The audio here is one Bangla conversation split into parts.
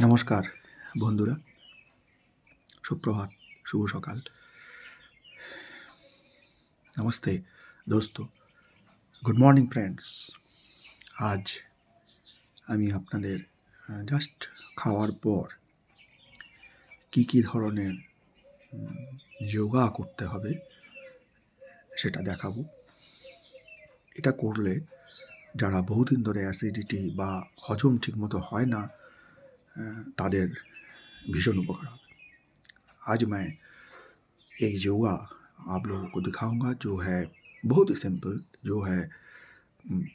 নমস্কার, বন্ধুরা। সুপ্রভাত, শুভ সকাল। নমস্তে, দোস্ত। Good morning, friends. আজ আমি আপনাদের জাস্ট খাওয়ার পর কি কি ধরনের যোগা করতে হবে সেটা দেখাবো। এটা করলে যারা বহুদিন ধরে অ্যাসিডিটি বা হজম ঠিকমতো হয় না तादेर भीषण उपकार হবে। आज मैं एक योगा आप लोगों को दिखाऊँगा, जो है बहुत ही सिंपल जो है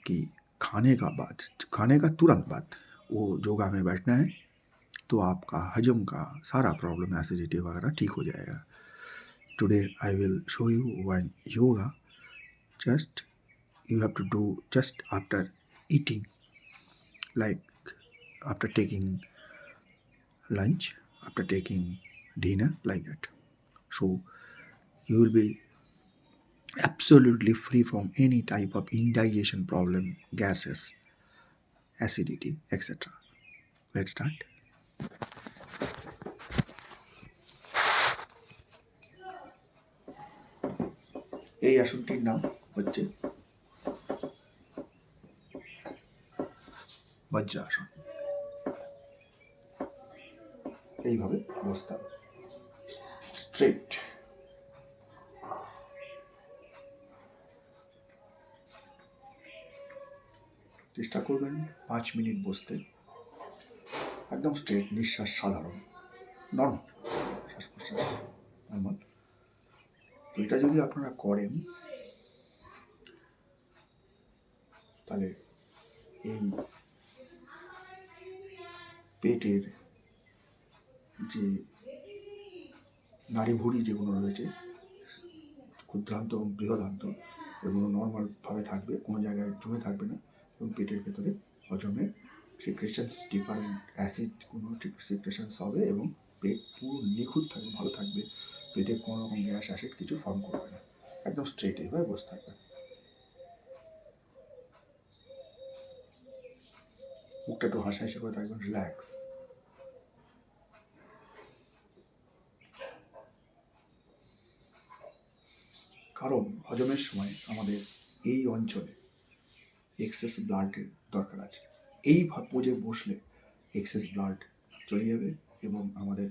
कि खाने का बाद खाने का तुरंत बाद वो योगा में बैठना है तो आपका हजम का सारा प्रॉब्लम एसिडिटी वगैरह ठीक हो जाएगा। Today I will show you one yoga, just you have to do just after eating, like after taking lunch after taking dinner like that so you will be absolutely free from any type of indigestion problem gases acidity etc let's start এই আসনটির নাম হচ্ছে বজ্রাসন এইভাবে বসতে হবে স্ট্রেট চেষ্টা করবেন পাঁচ মিনিট বসতে। একদম স্ট্রেট নিঃশ্বাস সাধারণ। নর্মাল শ্বাস প্রশ্বাস নর্মাল তো এটা যদি আপনারা করেন, তাহলে এই পেটের যে নাড়ি ভুঁড়ি যেগুলো রয়েছে, ক্ষুদ্রান্ত এবং বৃহদান্ত, এগুলো নর্মালভাবে থাকবে, কোনো জায়গায় জমে থাকবে না এবং পেটের ভেতরে হজমে সিক্রেশনস ডিফারেন্ট অ্যাসিড কোনো সিক্রেশনস হবে এবং পেট পুরো নিখুঁত থাকবে, ভালো থাকবে। পেটে কোনো রকম গ্যাস, অ্যাসিড কিছু ফর্ম করবে না। একদম স্ট্রেট এইভাবে বসে থাকবে। মুখটা একটু হাসা হাসি করে থাকবেন রিল্যাক্স কারণ হজমের সময় আমাদের এই অঞ্চলে এক্সেস ব্লাডের দরকার আছে। এই পোজে বসলে এক্সেস ব্লাড চলে যাবে এবং আমাদের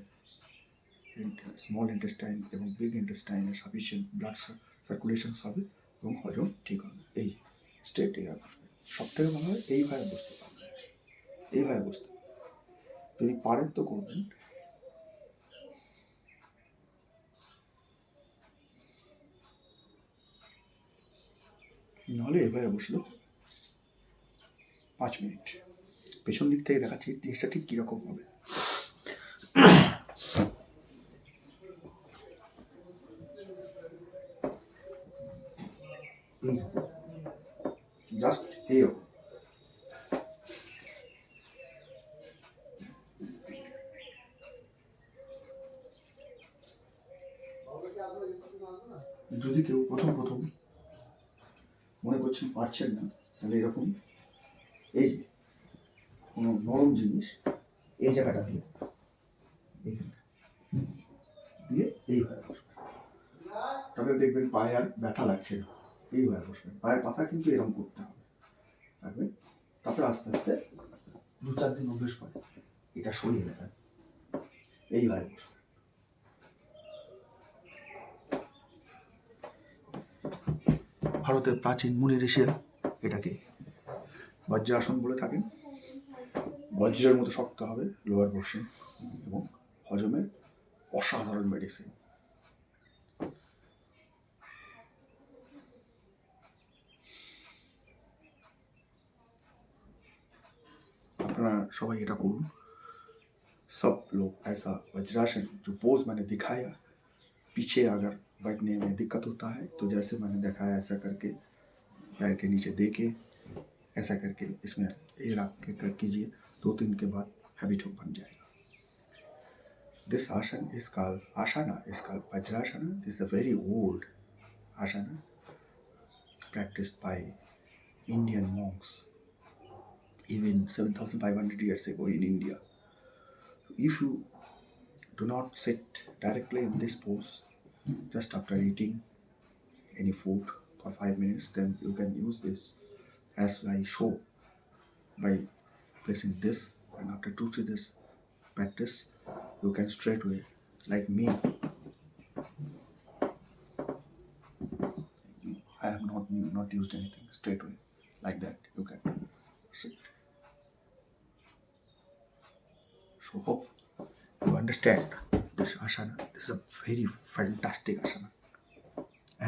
স্মল ইন্টেস্টাইন এবং বিগ ইন্টেস্টাইনে সাফিসিয়েন্ট ব্লাড সার্কুলেশন হবে এবং হজম ঠিক হবে এই স্টেট এইভাবে বসবে সব থেকে ভালো হয় এইভাবে বসতে পারবেন। এইভাবে বসতে। যদি পারেন তো করবেন। নাহলে এভাবে বসল। পাঁচ মিনিট। পেছন দিক থেকে দেখাচ্ছি, জিনিসটা ঠিক কীরকম হবে। জাস্ট এইরকম। যদি কেউ প্রথম প্রথম মনে করছেন পারছেন না, তাহলে এরকম এই কোনো নরম জিনিস এই জায়গাটা দিয়ে দিয়ে এইভাবে বসবেন তাহলে দেখবেন পায়ে আর ব্যথা লাগছে না এইভাবে বসবেন পায়ের পাতা কিন্তু এরকম করতে হবে। রাখবেন তারপরে আস্তে আস্তে দু চার দিন অভ্যেস করে, এটা সরিয়ে দেবেন এইভাবে বসবেন ভারতের প্রাচীন মুনি ঋষিরা এটাকে বজ্রাসন বলে থাকেন বজ্রের মতো শক্ত হবে লোয়ার পোর্শন এবং হজমের অসাধারণ মেডিসিন আপনারা সবাই এটা করুন सब लोग ऐसा वज्रासन जो पोज मैंने दिखाया पीछे अगर बैठने में दिक्कत होता है तो जैसे मैंने दिखाया ऐसा करके, पैर के नीचे दे के ऐसा करके इसमें ये रख के कर कीजिए, दो दिन के बाद हैबिट हो बन जाएगा। This asana is call asana is call vajrasana this a very old asana practiced by Indian monks. Even 7500 years ago in India. If you do not sit directly in this pose just after eating any food for five minutes then you can use this as I show by placing this and after two three this practice you can straight away like me. I have not not used anything straight away like that you can sit. So hope you understand this asana this is a very fantastic asana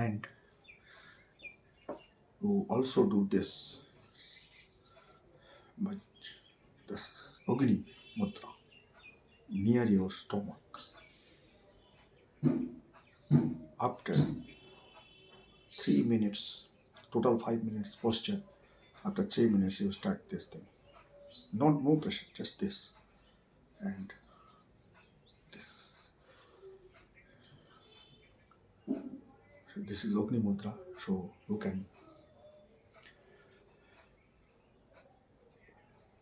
and you also do this but this Ogni Mudra near your stomach. After three minutes, total five minutes posture, after three minutes you start this thing. Not no pressure, just this and this is Ogni Mudra, so you can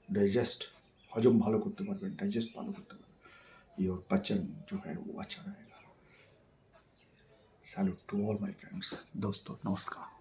digest हजम ভালো করতে পারবেন ডাইজেস্ট ভালো করতে পারবেন योर पचन जो है वो अच्छा रहेगा salute to all my friends दोस्तों नमस्कार